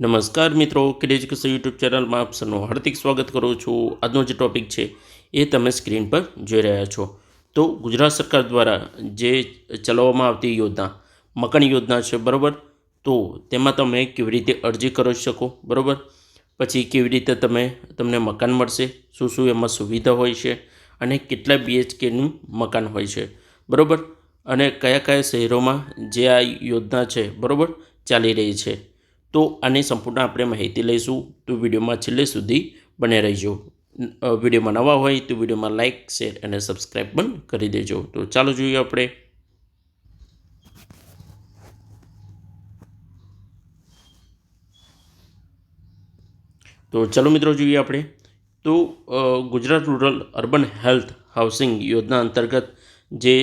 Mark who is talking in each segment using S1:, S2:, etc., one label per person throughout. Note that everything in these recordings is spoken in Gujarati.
S1: નમસ્કાર મિત્રો ક્રેજ કસો યુટ્યુબ ચેનલમાં આપ સૌનું હાર્દિક સ્વાગત કરું છું. આજનો જે ટોપિક છે એ તમે સ્ક્રીન પર જોઈ રહ્યા છો. તો ગુજરાત સરકાર દ્વારા જે ચલાવવામાં આવતી યોજના, મકાન યોજના છે, બરાબર? તો તેમાં તમે કેવી રીતે અરજી કરી શકો, બરાબર? પછી કેવી રીતે તમે, તમને મકાન મળશે, શું શું એમાં સુવિધા હોય છે, અને કેટલા બીએચકેનું મકાન હોય છે, બરાબર? અને કયા કયા શહેરોમાં જે આ યોજના છે, બરાબર? ચાલી રહી છે. તો આની સંપૂર્ણ આપણે માહિતી લઈશું. તો વિડીયોમાં છેલ્લે સુધી બને રહીજો. વિડીયોમાં નવા હોય તો વિડીયોમાં લાઇક શેર અને સબસ્ક્રાઈબ પણ કરી દેજો. તો ચાલો જોઈએ આપણે. તો ચલો મિત્રો જોઈએ આપણે. તો Gujarat rural urban health housing યોજના અંતર્ગત જે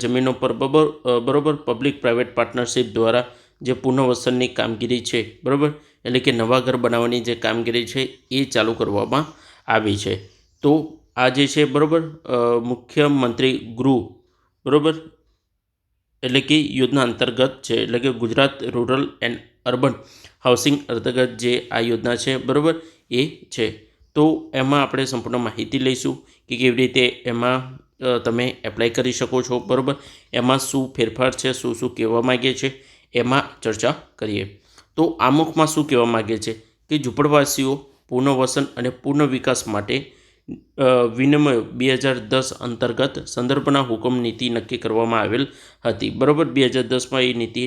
S1: જમીનો પર બરોબર બરોબર પબ્લિક પ્રાઇવેટ પાર્ટનરશિપ દ્વારા જે પુનઃવસનની કામગીરી છે, બરાબર? એટલે કે નવા ઘર બનાવવાની જે કામગીરી છે, એ ચાલુ કરવામાં આવી છે. તો આ જે છે, બરાબર મુખ્યમંત્રી ગૃહ, બરાબર? એટલે કે યોજના અંતર્ગત છે, એટલે કે Gujarat rural and urban housing અંતર્ગત જે આ યોજના છે, બરાબર, એ છે. તો એમાં આપણે સંપૂર્ણ માહિતી લઈશું કે કેવી રીતે એમાં તમે એપ્લાય કરી શકો છો, બરાબર? એમાં શું ફેરફાર છે, શું શું કહેવા માગે છે એમાં ચર્ચા કરીએ. તો આમુખમાં શું કહેવા માગે છે? કે ઝૂંપડવાસીઓ પુનર્વસન અને પુનઃ વિકાસ માટે વિનિમય બે હજાર દસ અંતર્ગત સંદર્ભના હુકમ નીતિ નક્કી કરવામાં આવેલ હતી. બરાબર, બે હજાર દસમાં એ નીતિ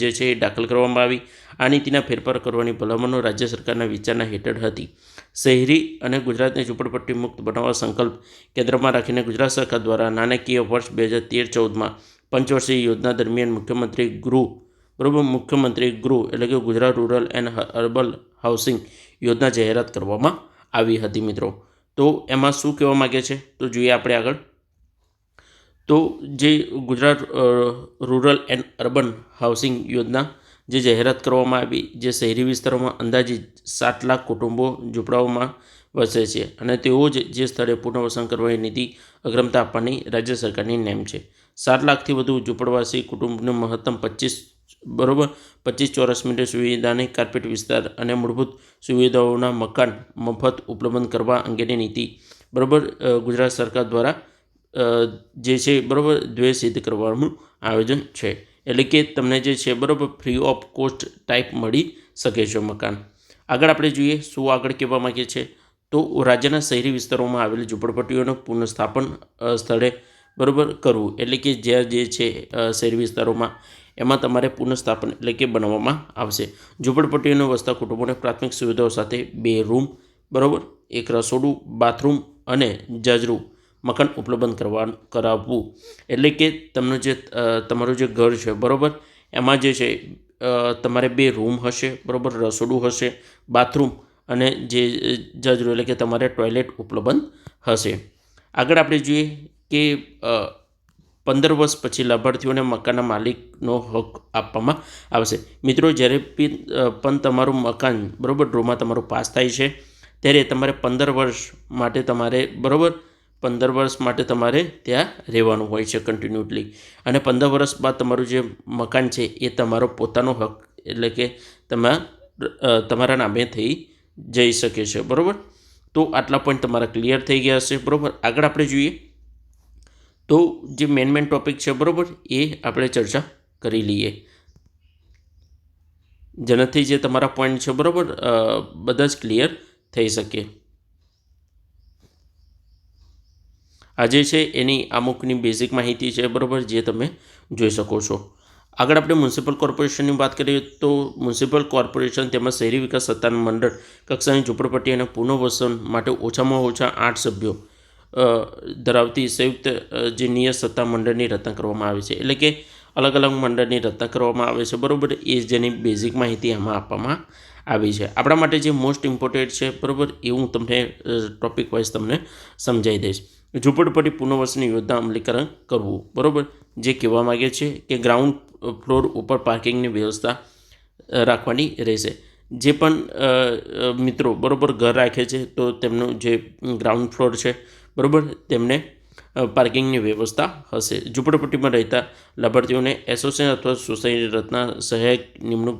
S1: જે છે એ દાખલ કરવામાં આવી. આ નીતિના ફેરફાર કરવાની ભલામણો રાજ્ય સરકારના વિચારના હેઠળ હતી. શહેરી અને ગુજરાતને ઝૂંપડપટ્ટી મુક્ત બનાવવા સંકલ્પ કેન્દ્રમાં રાખીને ગુજરાત સરકાર દ્વારા નાણાકીય વર્ષ બે હજાર તેર ચૌદમાં પંચવર્ષીય યોજના દરમિયાન મુખ્યમંત્રી ગૃહ બરાબર મુખ્યમંત્રી ગૃહ એટલે કે Gujarat rural and urban housing યોજના જાહેરાત કરવામાં આવી હતી મિત્રો. તો એમાં શું કહેવા માગે છે? તો જોઈએ આપણે આગળ. તો જે Gujarat rural and urban housing યોજના જે જાહેરાત કરવામાં આવી, જે શહેરી વિસ્તારોમાં અંદાજિત સાત લાખ કુટુંબો ઝૂંપડાઓમાં વસે છે અને તેઓ જ જે સ્થળે પુનર્વસન કરવાની નીતિ અગ્રમતા આપવાની રાજ્ય સરકારની નેમ છે. સાત લાખથી વધુ ઝૂંપડવાસી કુટુંબને મહત્તમ પચીસ બરોબર? પચીસ ચોરસ મીટર સુવિધાની કાર્પેટ વિસ્તાર અને મૂળભૂત સુવિધાઓના મકાન, મફત ઉપલબ્ધ કરવા અંગેની નીતિ. બરોબર? ગુજરાત સરકાર દ્વારા જે છે, બરોબર, દ્વેષ સિદ્ધ કરવાનું આયોજન છે. એટલે કે તમને જે છે, બરોબર ફ્રી ઓફ કોસ્ટ ટાઈપ મળી શકે છે મકાન. આગળ આપણે જોઈએ, શું આગળ કહેવા માગીએ છે તો રાજ્યના શહેરી વિસ્તારોમાં આવેલી ઝૂંપડપટ્ટીઓનું પુનઃસ્થાપન સ્થળે બરોબર કરવું. એટલે કે જ્યાં જે છે શહેરી વિસ્તારોમાં એમાં તમારે પુનઃસ્થાપન એટલે કે બનાવવામાં આવશે. ઝૂંપડપટ્ટીઓને વસતા કુટુંબોને પ્રાથમિક સુવિધાઓ સાથે બે રૂમ, બરાબર? એક રસોડું, બાથરૂમ અને જાજરૂ મકાન ઉપલબ્ધ કરવા કરાવવું. એટલે કે તમને જે તમારું જે ઘર છે, બરાબર? એમાં જે છે તમારે બે રૂમ હશે, બરાબર? રસોડું હશે, બાથરૂમ અને જે જાજરૂ એટલે કે તમારે ટોયલેટ ઉપલબ્ધ હશે. આગળ આપણે જોઈએ કે પંદર વર્ષ પછી લાભાર્થીઓને મકાનના માલિકનો હક આપવામાં આવશે. મિત્રો, જ્યારે પણ તમારું મકાન, બરાબર, ડ્રોમાં તમારું પાસ થાય છે, ત્યારે તમારે પંદર વર્ષ માટે તમારે, બરાબર, પંદર વર્ષ માટે તમારે ત્યાં રહેવાનું હોય છે કન્ટિન્યુઅસલી અને પંદર વર્ષ બાદ તમારું જે મકાન છે, એ તમારો પોતાનો હક, એટલે કે તમે તમારા નામે થઈ જઈ શકે છે, બરાબર? તો આટલા પોઈન્ટ તમારા ક્લિયર થઈ ગયા હશે, બરાબર? આગળ આપણે જોઈએ. તો જે મેન મેન ટોપિક છે, બરાબર? એ આપણે ચર્ચા કરી લઈએ. જેનાથી જે તમારા પોઈન્ટ છે, બરાબર? બધા જ ક્લિયર થઈ શકે. આજે છે, એની અમુકની બેઝિક માહિતી છે, બરાબર? જે તમે જોઈ શકો છો. આગળ આપણે મ્યુનિસિપલ કોર્પોરેશનની વાત કરીએ તો મ્યુનિસિપલ કોર્પોરેશન તેમજ શહેરી વિકાસ સત્તાનું મંડળ, કક્ષાની ઝૂંપડપટ્ટી અને પુનઃવસન માટે ઓછામાં ઓછા આઠ સભ્યો. ધરાવતી સંયુક્ત અ, જે નિયત સત્તા મંડળની રચના કરવામાં આવે છે. એટલે કે અલગ અલગ મંડળની રચના કરવામાં આવે છે. બરાબર? એ જેની બેઝિક માહિતી આમાં આપવામાં આવી છે. આપણા માટે જે મોસ્ટ ઇમ્પોર્ટન્ટ છે બરાબર? એ હું તમને ટોપિક વાઇઝ તમને સમજાવી દઈશ. ઝૂંપડપટ્ટી પુનઃવસની યોજના અમલીકરણ કરવું. બરાબર? જે કહેવા માગે છે કે ગ્રાઉન્ડ ફ્લોર ઉપર પાર્કિંગની વ્યવસ્થા રાખવાની રહેશે. જે પણ મિત્રો બરાબર ઘર રાખે છે તો તેમનું જે ગ્રાઉન્ડ ફ્લોર છે બરાબર? તેમને પાર્કિંગની વ્યવસ્થા હશે. ઝૂંપડપટ્ટીમાં રહેતા લાભાર્થીઓને એસોસિએશન અથવા સોસાયટી રત્ના સહાયક નિમણૂક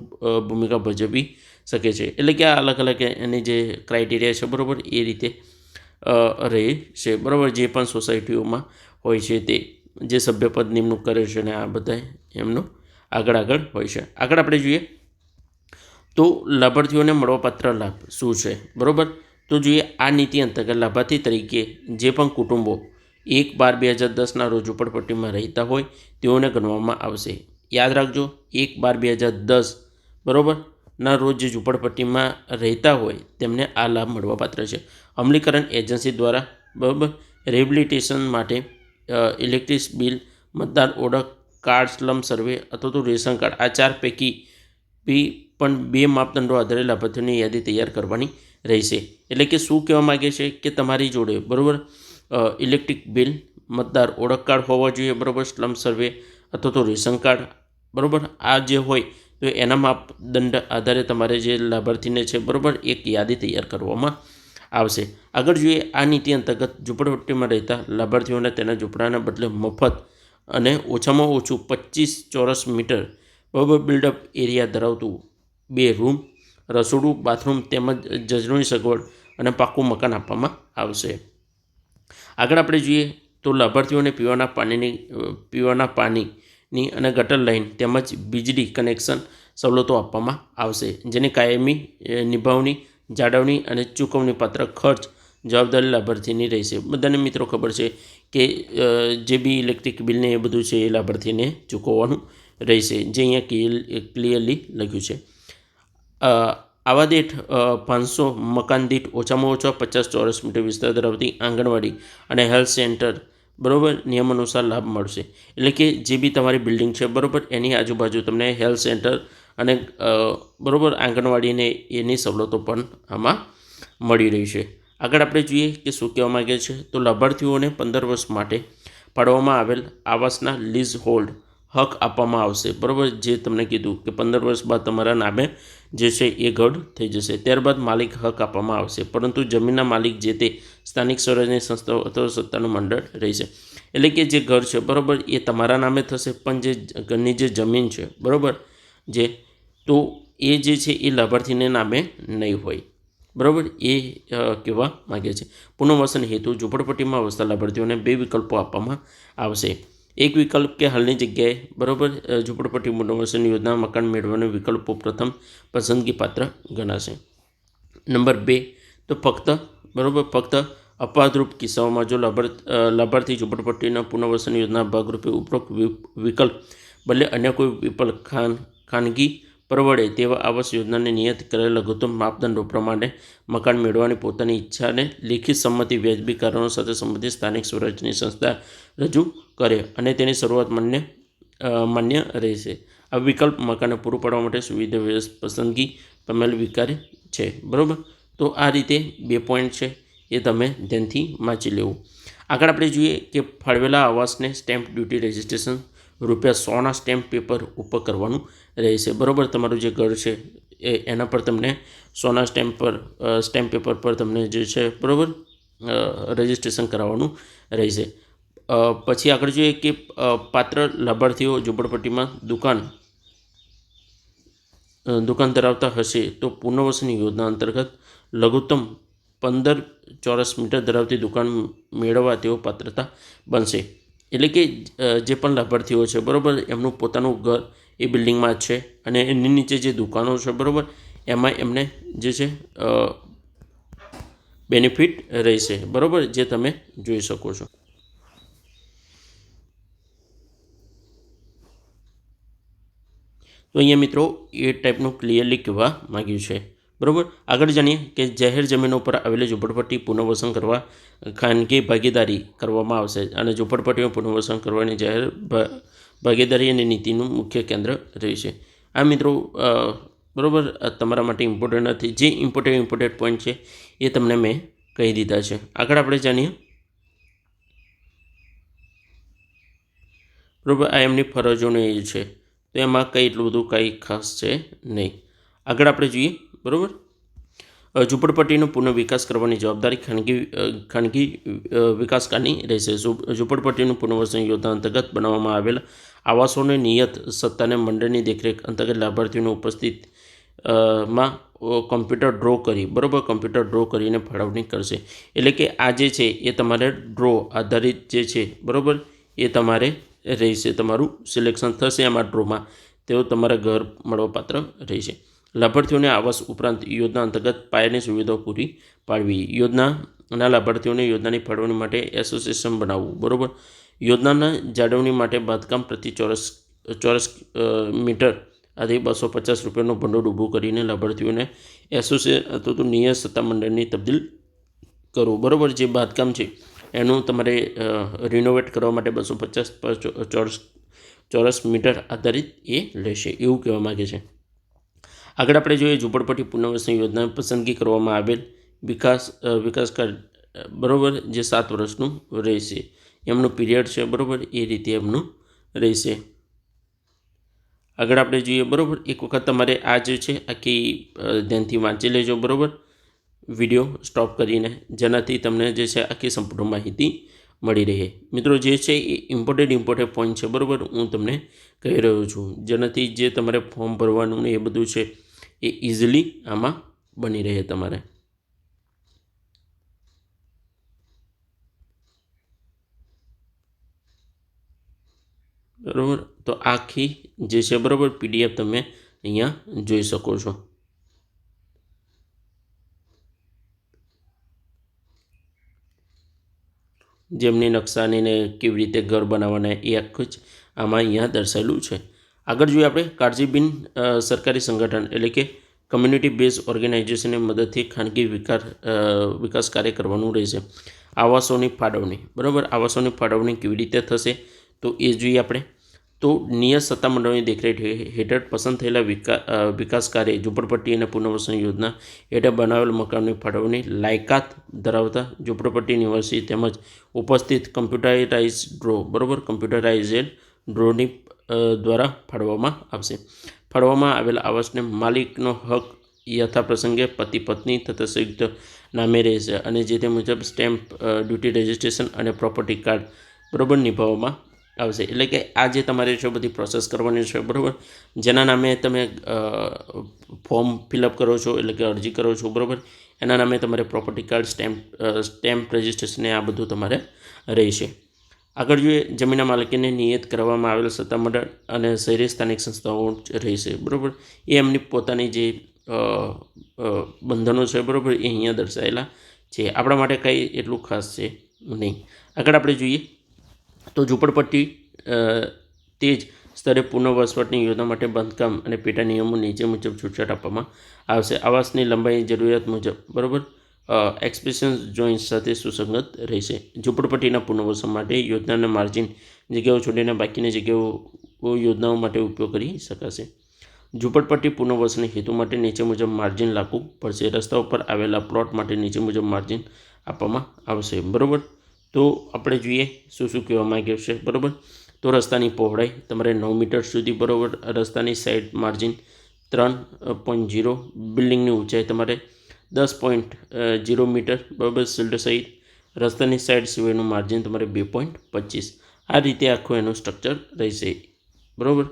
S1: ભૂમિકા ભજવી શકે છે. એટલે કે આ અલગ અલગ એની જે ક્રાઇટેરિયા છે, બરાબર, એ રીતે રહે છે. બરાબર? જે પણ સોસાયટીઓમાં હોય છે તે, જે સભ્યપદ નિમણૂક કરે છે અને આ બધા એમનો આગળ આગળ હોય છે. આગળ આપણે જોઈએ તો લાભાર્થીઓને મળવાપાત્ર લાભ શું છે? બરાબર? તો જોઈએ આ નીતિ અંતર્ગત લાભાર્થી તરીકે જે પણ કુટુંબો એક બાર બે હજાર દસના રોજ ઝૂંપડપટ્ટીમાં રહેતા હોય તેઓને ગણવામાં આવશે. યાદ રાખજો, એક બાર બે હજાર દસ બરાબર ના રોજ જે ઝૂંપડપટ્ટીમાં રહેતા હોય તેમને આ લાભ મળવાપાત્ર છે. અમલીકરણ એજન્સી દ્વારા બરાબર રિહેબિલિટેશન માટે ઇલેક્ટ્રિક બિલ, મતદાર ઓળખ, કાર્ડ, સ્લમ સર્વે અથવા તો રેશન કાર્ડ આ ચાર પૈકી બી પણ બે માપદંડો આધારે લાભાર્થીઓની યાદી તૈયાર કરવાની રહેશે. એટલે કે શું કહેવા માગે છે કે તમારી જોડે, બરાબર? ઇલેક્ટ્રિક બિલ, મતદાર ઓળખ કાર્ડ હોવા જોઈએ, બરાબર? સ્લમ સર્વે અથવા તો રેશન કાર્ડ, બરાબર? આ જે હોય, તો એના માપદંડ આધારે તમારે જે લાભાર્થીને છે, બરાબર? એક યાદી તૈયાર કરવામાં આવશે. આગળ જોઈએ, આ નીતિ અંતર્ગત ઝૂંપડપટ્ટીમાં રહેતા લાભાર્થીઓને તેના ઝૂંપડાના બદલે મફત અને ઓછામાં ઓછું પચીસ ચોરસ મીટર બરાબર બિલ્ડઅપ એરિયા ધરાવતું બે રૂમ, રસોડું, બાથરૂમ તેમજ જજરોની સગવડ અને પાકું મકાન આપવામાં આવશે. આગળ આપણે જોઈએ તો લાભાર્થીઓને પીવાના પાણીની પીવાના પાણીની અને ગટર લાઇન તેમજ વીજળી કનેક્શન સવલતો આપવામાં આવશે, જેની કાયમી નિભાવણી, જાળવણી અને ચૂકવણી પાત્ર ખર્ચ જવાબદારી લાભાર્થીની રહેશે. બધાને મિત્રો ખબર છે કે જે બી ઇલેક્ટ્રિક બિલને એ બધું છે એ લાભાર્થીને ચૂકવવાનું રહેશે, જે અહીંયા ક્લિયરલી લખ્યું છે. આવા દીઠ પાંચસો મકાન દીઠ ઓછામાં ઓછા પચાસ ચોરસ મીટર વિસ્તાર ધરાવતી આંગણવાડી અને હેલ્થ સેન્ટર, બરાબર? નિયમ અનુસાર લાભ મળશે. એટલે કે જે બી તમારી બિલ્ડિંગ છે, બરાબર? એની આજુબાજુ તમને હેલ્થ સેન્ટર અને બરાબર? આંગણવાડીને એની સવલતો પણ આમાં મળી રહી છે. આગળ આપણે જોઈએ કે શું કહેવા માગે છે. તો લાભાર્થીઓને પંદર વર્ષ માટે પાડવામાં આવેલ આવાસના લીઝ હોલ્ડ હક આપવામાં આવશે. બરાબર? જે તમને કીધું કે પંદર વર્ષ બાદ તમારા નામે જે છે એ ઘર થઈ જશે. ત્યારબાદ માલિક હક આપવામાં આવશે. પરંતુ જમીનના માલિક જે તે સ્થાનિક સ્વરાજની સંસ્થાઓ અથવા સત્તાનું મંડળ રહેશે. એટલે કે જે ઘર છે, બરાબર, એ તમારા નામે થશે. પણ જે ઘરની જે જમીન છે, બરાબર, જે, તો એ જે છે એ લાભાર્થીને નામે નહીં હોય. બરાબર? એ કહેવા માગે છે. પુનર્વસન હેતુ ઝૂંપડપટ્ટીમાં વસતા લાભાર્થીઓને બે વિકલ્પો આપવામાં આવશે. એક વિકલ્પ કે હાલની જગ્યાએ બરાબર ઝૂંપડપટ્ટી પુનર્વસન યોજના મકાન મેળવવાનો વિકલ્પો પ્રથમ પસંદગી પાત્ર ગણાશે. નંબર બે, તો ફક્ત, બરાબર, ફક્ત અપવાદરૂપ કિસ્સાઓમાં જો લાભાર્થ ઝૂંપડપટ્ટીના પુનર્વસન યોજના ભાગરૂપે ઉપરોક્ત વિકલ્પ બદલે અન્ય કોઈ વિકલ્પ ખાન, ખાનગી પરવડે તેવા આવાસ યોજનાને નિયત કરેલ લઘુત્તમ માપદંડો પ્રમાણે મકાન મેળવવાની પોતાની ઈચ્છાને લેખિત સંમતિ વ્યાજબી કારણો સાથે સંબંધિત સ્થાનિક સ્વરાજ્યની સંસ્થા રજૂ કરે અને તેની શરૂઆત માન્ય માન્ય રહેશે. આ વિકલ્પ મકાનને પૂરું પાડવા માટે સુવિધા પસંદગી પામેલ વિકાર છે. બરાબર? તો આ રીતે બે પોઈન્ટ છે એ તમે ધ્યાનથી વાંચી લેવું. આગળ આપણે જોઈએ કે ફાળવેલા આવાસને સ્ટેમ્પ ડ્યુટી રજિસ્ટ્રેશન રૂપિયા સોના સ્ટેમ્પ પેપર ઉપર કરવાનું રહેશે. બરાબર? તમારું જે ઘર છે એ, એના પર તમને સોના સ્ટેમ્પ પર સ્ટેમ્પ પેપર પર તમને જે છે, બરાબર? રજિસ્ટ્રેશન કરાવવાનું રહેશે. પછી આગળ જોઈએ કે પાત્ર લાભાર્થીઓ ઝૂંપડપટ્ટીમાં દુકાન દુકાન ધરાવતા હશે તો પુનર્વસન યોજના અંતર્ગત લઘુત્તમ પંદર ચોરસ મીટર ધરાવતી દુકાન મેળવવા તેઓ પાત્રતા બનશે. એટલે કે જે પણ લાભાર્થીઓ છે, બરાબર, એમનું પોતાનું ઘર એ બિલ્ડિંગમાં જ છે અને એની નીચે જે દુકાનો છે, બરાબર, એમાં એમને જે છે બેનિફિટ રહેશે, બરાબર, જે તમે જોઈ શકો છો. તો અહીંયા મિત્રો એ ટાઈપનું ક્લિયરલી કહેવા માગ્યું છે. બરાબર? આગળ જાણીએ કે જાહેર જમીનો પર આવેલી ઝૂંપડપટ્ટી પુનઃવસન કરવા ખાનગી ભાગીદારી કરવામાં આવશે અને ઝૂંપડપટ્ટીઓ પુનર્વસન કરવાની જાહેર ભાગીદારી અને નીતિનું મુખ્ય કેન્દ્ર રહેશે. આ મિત્રો બરાબર? તમારા માટે ઇમ્પોર્ટન્ટ નથી. જે ઇમ્પોર્ટન્ટ ઇમ્પોર્ટન્ટ પોઈન્ટ છે, એ તમને મેં કહી દીધા છે. આગળ આપણે જાણીએ. બરાબર? આ એમની ફરજોને એ છે. તો એમાં કંઈ એટલું બધું કંઈ ખાસ છે નહીં. આગળ આપણે જોઈએ. બરાબર? ઝૂંપડપટ્ટીનો પુનઃ વિકાસ કરવાની જવાબદારી ખાનગી ખાનગી વિકાસકારની રહેશે. ઝૂંપડપટ્ટીનું પુનર્વસન યોજના અંતર્ગત બનાવવામાં આવેલ આવાસોને નિયત સત્તાને મંડળની દેખરેખ અંતર્ગત લાભાર્થીઓની ઉપસ્થિતમાં કમ્પ્યુટર ડ્રો કરી, બરાબર? કમ્પ્યુટર ડ્રો કરીને ફાળવણી કરશે. એટલે કે આ જે છે, એ તમારે ડ્રો આધારિત જે છે, બરાબર? એ તમારે રહેશે. તમારું સિલેક્શન થશે આમાં ડ્રોમાં. તેઓ તમારા ઘર મળવાપાત્ર રહેશે. લાભાર્થીઓને આવાસ ઉપરાંત યોજના અંતર્ગત પાયાની સુવિધાઓ પૂરી પાડવી. યોજનાના લાભાર્થીઓને યોજનાની ફાળવણી માટે એસોસિએશન બનાવવું, બરાબર? યોજનાના જાળવણી માટે બાંધકામ પ્રતિ ચોરસ ચોરસ મીટર આથી બસો પચાસ રૂપિયાનું ભંડોળ ઊભું કરીને લાભાર્થીઓને એસોસિએશન અથવા તો નિયત સત્તામંડળની તબદીલ કરો, બરાબર? જે બાંધકામ છે, એનું તમારે રિનોવેટ કરવા માટે બસો પચાસ ચોરસ ચોરસ મીટર આધારિત એ લેશે, એવું કહેવા માગે છે. આગળ આપણે જોઈએ ઝૂંપડપટ્ટી પુનર્વસન યોજના પસંદગી કરવામાં આવેલ વિકાસ વિકાસ કાર્ડ બરાબર, જે સાત વર્ષનું રહેશે. એમનું પીરિયડ છે, બરાબર, એ રીતે એમનું રહેશે. આગળ આપણે જોઈએ, બરાબર, એક વખત તમારે આ જે છે, આખી ધ્યાનથી વાંચી લેજો, બરાબર. વીડિયો સ્ટોપ કરીને જેનાથી તમને જે છે, આખી સંપૂર્ણ માહિતી મળી રહે. મિત્રો, જે છે એ ઇમ્પોર્ટેન્ટ ઇમ્પોર્ટેન્ટ પોઈન્ટ છે. બરાબર? હું તમને કહી રહ્યો છું. જેનાથી જે તમારે ફોર્મ ભરવાનું ને એ બધું છે એ ઇઝીલી આમાં બની રહે તમારે. બરાબર? તો આખી જે છે, બરાબર પીડીએફ તમે અહીંયા જોઈ શકો છો. જેમની નકશાનીને કેવી રીતે ઘર બનાવવાના એ આખું જ આમાં અહીંયા દર્શાવેલું છે. આગળ જોઈએ આપણે કાળજીબિન સરકારી સંગઠન એટલે કે કમ્યુનિટી બેઝ ઓર્ગેનાઇઝેશનની મદદથી ખાનગી વિકાસ વિકાસ કાર્ય કરવાનું રહેશે. આવાસોની ફાળવણી, બરાબર? આવાસોની ફાળવણી કેવી રીતે થશે? તો એ જોઈએ આપણે. તો નિયત સત્તામંડળની દેખરેખ હેઠળ પસંદ થયેલા વિકા વિકાસ કાર્ય ઝૂંપડપટ્ટી અને પુનર્વસન યોજના હેઠળ બનાવેલ મકાનની ફાળવણી લાયકાત ધરાવતા ઝૂંપડપટ્ટી નિવાસી તેમજ ઉપસ્થિત કમ્પ્યુટરાઇઝ ડ્રો, બરાબર? કમ્પ્યુટરાઇઝેડ ડ્રોની દ્વારા ફાળવવામાં આવશે. ફાળવવામાં આવેલા આવાસને માલિકનો હક યથા પ્રસંગે પતિ પત્ની તથા સંયુક્ત નામે રહેશે અને જે તે મુજબ સ્ટેમ્પ ડ્યુટી રજિસ્ટ્રેશન અને પ્રોપર્ટી કાર્ડ બરાબર નિભાવવામાં આવશે. એટલે કે આ જે તમારે છે, બધી પ્રોસેસ કરવાની છે, બરાબર? જેના નામે તમે ફોર્મ ફિલઅપ કરો છો, એટલે કે અરજી કરો છો, બરાબર? એના નામે તમારે property card stamp stamp registration આ બધું તમારે રહેશે. આગળ જોઈએ જમીનના માલિકીને નિયત કરવામાં આવેલ સત્તામંડળ અને શહેરી સ્થાનિક સંસ્થાઓ રહેશે, બરાબર? એ એમની પોતાની જે બંધનો છે, બરાબર? એ અહીંયા દર્શાવેલા છે. આપણા માટે કંઈ એટલું ખાસ છે નહીં. આગળ આપણે જોઈએ તો ઝૂંપડપટ્ટી તે જ સ્તરે પુનર્વસવાટની યોજના માટે બાંધકામ અને પેટા નિયમો નીચે મુજબ છૂટછાટ આપવામાં આવશે. આવાસની લંબાઈ જરૂરિયાત મુજબ, બરાબર? એક્સપ્રેશન જોઈન્ટ સાથે સુસંગત રહેશે. ઝૂંપડપટ્ટીના પુનર્વસન માટે યોજનાના માર્જિન જગ્યાઓ છોડીને બાકીની જગ્યાઓ યોજનાઓ માટે ઉપયોગ કરી શકાશે. ઝૂંપડપટ્ટી પુનર્વસન હેતુ માટે નીચે મુજબ માર્જિન લાગુ પડશે. રસ્તા ઉપર આવેલા પ્લોટ માટે નીચે મુજબ માર્જિન આપવામાં આવશે. બરાબર? તો આપણે જોઈએ શું શું કહેવા માંગ્યો છે, બરાબર? તો રસ્તાની પહોળાઈ તમારે નવ મીટર સુધી, બરાબર? રસ્તાની સાઈડ માર્જિન ત્રણ પોઈન્ટ ઝીરો, બિલ્ડિંગની ઊંચાઈ તમારે દસ પોઈન્ટ જીરો મીટર, બરાબર? શિલ્ડ સહિત રસ્તાની સાઈડ સિવાયનું માર્જિન તમારે બે પોઈન્ટ પચીસ. આ રીતે આખું એનું સ્ટ્રક્ચર રહેશે, બરાબર?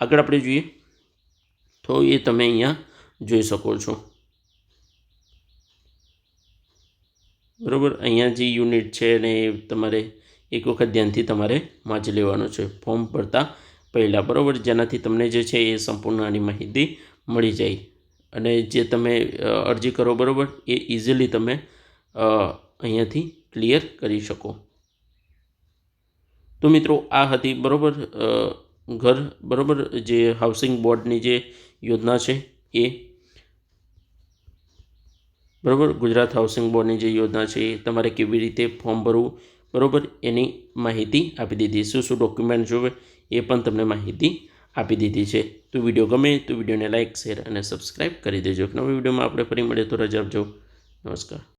S1: આગળ આપણે જોઈએ, તો એ તમે અહીંયા જોઈ શકો છો. બરાબર? અહીંયા જે યુનિટ છે ને એ તમારે એક વખત ધ્યાનથી તમારે વાંચી લેવાનું છે. ફોર્મ ભરતા પહેલાં, બરાબર? જેનાથી તમને જે છે એ સંપૂર્ણ આની માહિતી મળી જાય. અને જે તમે અરજી કરો, બરાબર? એ ઇઝીલી તમે અહીંયાથી ક્લિયર કરી શકો. તો મિત્રો, આ હતી, બરાબર? ઘર, બરાબર? જે હાઉસિંગ બોર્ડની જે યોજના છે એ બરાબર? ગુજરાત હાઉસિંગ બોર્ડની જે યોજના છે તમારે કેવી રીતે ફોર્મ ભરવું? બરાબર? એની માહિતી આપી દીધી. શું શું ડોક્યુમેન્ટ જોવે, એ પણ તમને માહિતી આપી દીધી છે. તો વીડિયો ગમે તો વિડીયોને લાઇક શેર અને સબસ્ક્રાઈબ કરી દેજો. નવી વિડીયોમાં આપણે ફરી મળીએ. તો રજા આપજો. નમસ્કાર.